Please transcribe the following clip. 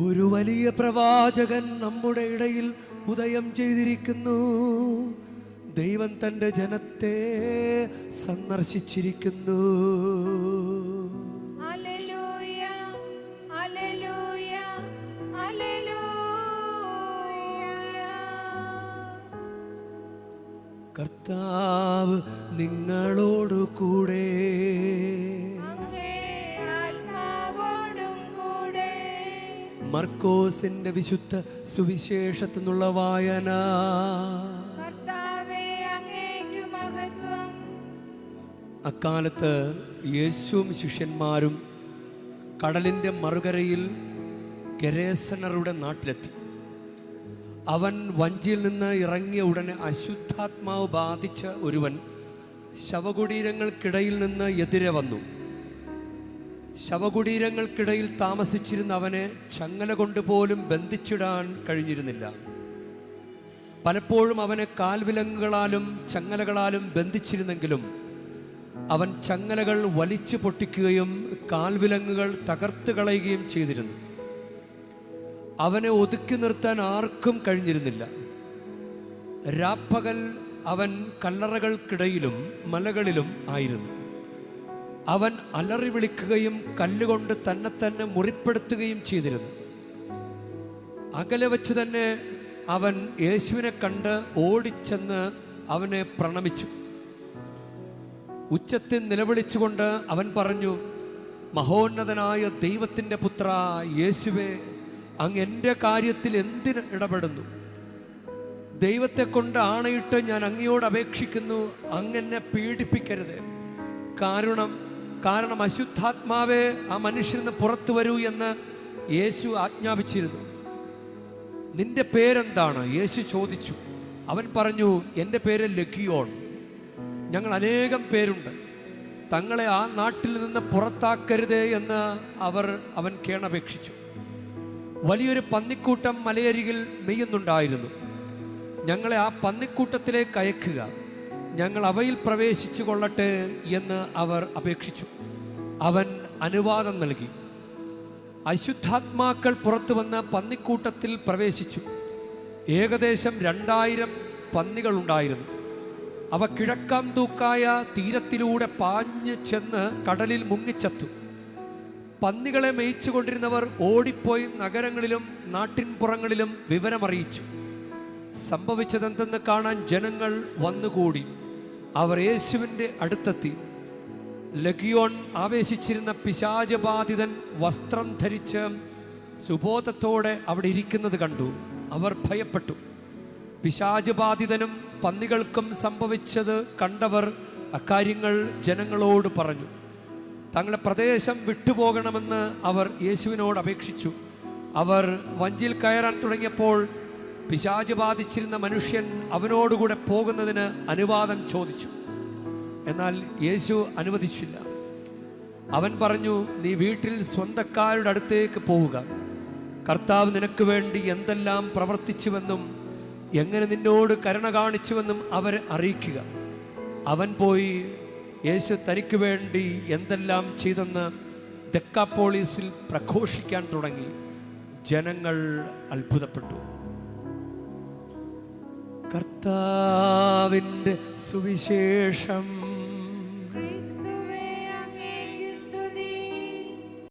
ഒരു വലിയ പ്രവാചകൻ നമ്മുടെ ഇടയിൽ ഉദയം ചെയ്തിരിക്കുന്നു. ദൈവം തന്റെ ജനത്തെ സന്ദർശിച്ചിരിക്കുന്നു. കർത്താവ് നിങ്ങളോടു കൂടെ. മർക്കോസിന്റെ വിശുദ്ധ സുവിശേഷത്തിൽ നിന്നുള്ള വായന അക്കാലത്ത് യേശുവും ശിഷ്യന്മാരും കടലിന്റെ മറുകരയിൽ ഗരേസനറുടെ നാട്ടിലെത്തി. അവൻ വഞ്ചിയിൽ നിന്ന് ഇറങ്ങിയ ഉടനെ അശുദ്ധാത്മാവ് ബാധിച്ച ഒരുവൻ ശവകുടീരങ്ങൾക്കിടയിൽ നിന്ന് എതിരെ വന്നു. ശവകുടീരങ്ങൾക്കിടയിൽ താമസിച്ചിരുന്ന അവനെ ചങ്ങല കൊണ്ടുപോലും ബന്ധിച്ചിടാൻ കഴിഞ്ഞിരുന്നില്ല. പലപ്പോഴും അവനെ കാൽവിലങ്ങുകളാലും ചങ്ങലകളാലും ബന്ധിച്ചിരുന്നെങ്കിലും അവൻ ചങ്ങലകൾ വലിച്ചു പൊട്ടിക്കുകയും കാൽവിലങ്ങുകൾ തകർത്ത് കളയുകയും ചെയ്തിരുന്നു. അവനെ ഒതുക്കി നിർത്താൻ ആർക്കും കഴിഞ്ഞിരുന്നില്ല. രാപ്പകൽ അവൻ കല്ലറകൾക്കിടയിലും മലകളിലും ആയിരുന്നു. അവൻ അലറി വിളിക്കുകയും കല്ലുകൊണ്ട് തന്നെ തന്നെ മുറിപ്പെടുത്തുകയും ചെയ്തിരുന്നു. അകലെ വെച്ച് തന്നെ അവൻ യേശുവിനെ കണ്ട് ഓടിച്ചെന്ന് അവനെ പ്രണമിച്ചു. ഉച്ചത്തിൽ നിലവിളിച്ചുകൊണ്ട് അവൻ പറഞ്ഞു മഹോന്നതനായ ദൈവത്തിന്റെ പുത്ര യേശുവേ അങ്ങ് എന്റെ കാര്യത്തിൽ എന്തിന് ഇടപെടുന്നു? ദൈവത്തെ കൊണ്ട് ആണയിട്ട് ഞാൻ അങ്ങയോട് അപേക്ഷിക്കുന്നു അങ്ങെന്നെ പീഡിപ്പിക്കരുത്. കാരണം കാരണം അശുദ്ധാത്മാവേ ആ മനുഷ്യൻ നിന്ന് പുറത്തു വരൂ എന്ന് യേശു ആജ്ഞാപിച്ചിരുന്നു. നിന്റെ പേരെന്താണ്? യേശു ചോദിച്ചു. അവൻ പറഞ്ഞു എന്റെ പേര് ലഗിയോൺ. ഞങ്ങൾ അനേകം പേരുണ്ട്. തങ്ങളെ ആ നാട്ടിൽ നിന്ന് പുറത്താക്കരുതേ എന്ന് അവർ അവൻ കേണപേക്ഷിച്ചു. വലിയൊരു പന്നിക്കൂട്ടം മലയരികിൽ മെയ്യുന്നുണ്ടായിരുന്നു. ഞങ്ങളെ ആ പന്നിക്കൂട്ടത്തിലേക്ക് അയക്കുക. ഞങ്ങൾ അവയിൽ പ്രവേശിച്ചു കൊള്ളട്ടെ എന്ന് അവർ അപേക്ഷിച്ചു. അവൻ അനുവാദം നൽകി. അശുദ്ധാത്മാക്കൾ പുറത്തു വന്ന് പന്നിക്കൂട്ടത്തിൽ പ്രവേശിച്ചു. ഏകദേശം രണ്ടായിരം പന്നികളുണ്ടായിരുന്നു. അവ കിഴക്കാം തൂക്കായ തീരത്തിലൂടെ പാഞ്ഞ് ചെന്ന് കടലിൽ മുങ്ങിച്ചത്തു. പന്നികളെ മേയിച്ചുകൊണ്ടിരുന്നവർ ഓടിപ്പോയി നഗരങ്ങളിലും നാട്ടിൻപുറങ്ങളിലും വിവരമറിയിച്ചു. സംഭവിച്ചതെന്തെന്ന് കാണാൻ ജനങ്ങൾ വന്നുകൂടി. അവർ യേശുവിന്റെ അടുത്തെത്തി. ലഗിയോൺ ആവേശിച്ചിരുന്ന പിശാചബാധിതൻ വസ്ത്രം ധരിച്ച് സുബോധത്തോടെ അവിടെ ഇരിക്കുന്നത് കണ്ടു. അവർ ഭയപ്പെട്ടു. പിശാചബാധിതനും പന്നികൾക്കും സംഭവിച്ചത് കണ്ടവർ അക്കാര്യങ്ങൾ ജനങ്ങളോട് പറഞ്ഞു. തങ്ങളെ പ്രദേശം വിട്ടുപോകണമെന്ന് അവർ യേശുവിനോട് അപേക്ഷിച്ചു. അവർ വഞ്ചിയിൽ കയറാൻ തുടങ്ങിയപ്പോൾ പിശാജ് ബാധിച്ചിരുന്ന മനുഷ്യൻ അവനോടുകൂടെ പോകുന്നതിന് അനുവാദം ചോദിച്ചു. എന്നാൽ യേശു അനുവദിച്ചില്ല. അവൻ പറഞ്ഞു നീ വീട്ടിൽ സ്വന്തക്കാരുടെ അടുത്തേക്ക് പോവുക. കർത്താവ് നിനക്ക് വേണ്ടി എന്തെല്ലാം പ്രവർത്തിച്ചുവെന്നും എങ്ങനെ നിന്നോട് കരുണ കാണിച്ചുവെന്നും അവരെ അറിയിക്കുക. അവൻ പോയി യേശു തനിക്ക് വേണ്ടി എന്തെല്ലാം ചെയ്തെന്ന് ദക്കാപ്പോളീസിൽ പ്രഘോഷിക്കാൻ തുടങ്ങി. ജനങ്ങൾ അത്ഭുതപ്പെട്ടു. കർത്താവിന്റെ സുവിശേഷം